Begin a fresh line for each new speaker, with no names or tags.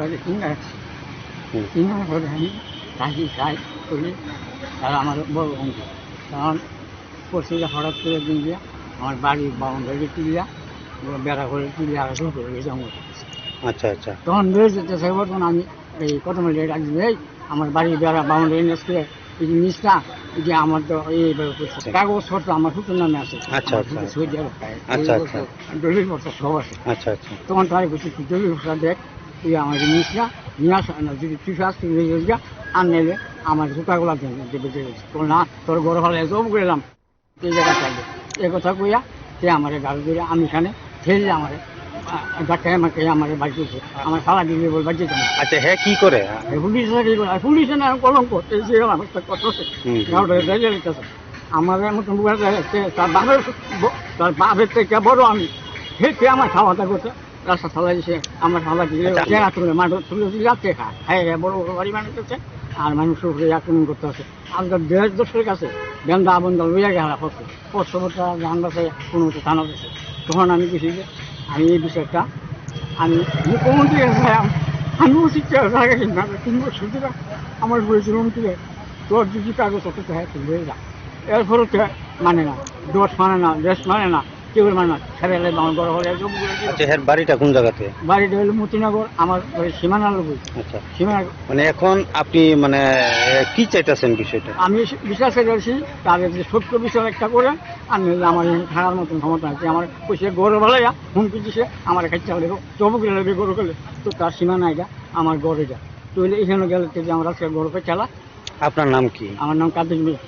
আমি আমার বড় কারণ হঠাৎ করে দিন দিয়া আমার বাড়ির বাউন্ডারি তুলিয়া বেড়া করে তুলিয়া আর শুরু করে গেছে আমার
আচ্ছা আচ্ছা।
তখন আমি এই কত এই আমার বাড়ির বেড়া বাউন্ডারি নেস করে এই যে নিচটা যে আমার তো এইভাবে করছে। কাগজ পত্র আমার হুকুর নামে আছে।
আচ্ছা, আচ্ছা।
সই
আচ্ছা, আচ্ছা।
দলিল পত্র সব আছে
আচ্ছা আচ্ছা।
তখন তুই জরুরি দেখ। তুই আমার জিনিস না নিয়ে আস না যদি তুই আস তুই নিয়ে যা আর নেলে আমার জুতাগুলা দেবে দেবে তোর না তোর গরু ভালো সব গেলাম এই জায়গা চাইবে এ কথা কইয়া সে আমার গাড়ি করে আমি এখানে ঠেলে আমার ডাক্তার আমাকে আমার বাড়ি করছে আমার খালা দিলে বল বাড়ি যেতে
আচ্ছা হ্যাঁ কি করে?
পুলিশ পুলিশে না কলঙ্ক। এই যে আমার রেখেছে আমার মতন তার বাপের তার বাপের থেকে বড় আমি। সে আমার খাওয়া দাওয়া করছে রাস্তা চালাই দিছে আমার খাওয়া দিলে। চেরা তুলে মাঠ তুলে যাচ্ছে খা খাই খাই বড় বড় বাড়ি করছে আর মানুষের উপরে আক্রমণ করতে আছে। আজকাল দেড় দশের কাছে বেন্দা বন্দা লইয়া গেলা পড়ছে পশ্চিমটা বাসে কোনো মতো থানা তখন আমি কিছু যে আমি এই বিষয়টা আমি মুখ্যমন্ত্রী আমি উচিত জায়গা কিনা তিন বছর আমার বলেছিল তুলে তোর যদি কাগজ অত হ্যাঁ তুলে যা। তো মানে না দোষ মানে না দেশ মানে না। কেউ মানে না ছেড়ে আমার বড় হলে
আচ্ছা হ্যার বাড়িটা কোন জায়গাতে?
বাড়িটা হলো মতিনগর আমার ওই সীমানা লোক
আচ্ছা।
সীমানা
মানে এখন আপনি মানে কি চাইতেছেন বিষয়টা?
আমি বিশ্বাস করেছি তাদের যে সত্য বিষয় একটা করে নইলে আমার থাকার মতন ক্ষমতা আছে। আমার পয়সা গরু ভালাইয়া হুমকি দিছে আমার কাছে হলে চবুক লাগবে গরু গেলে তো তার সীমানা এটা আমার গড়ে যা তো এখানে গেলে থেকে আমার আজকে গরুকে চালা।
আপনার নাম কি?
আমার নাম কাদির মিয়া।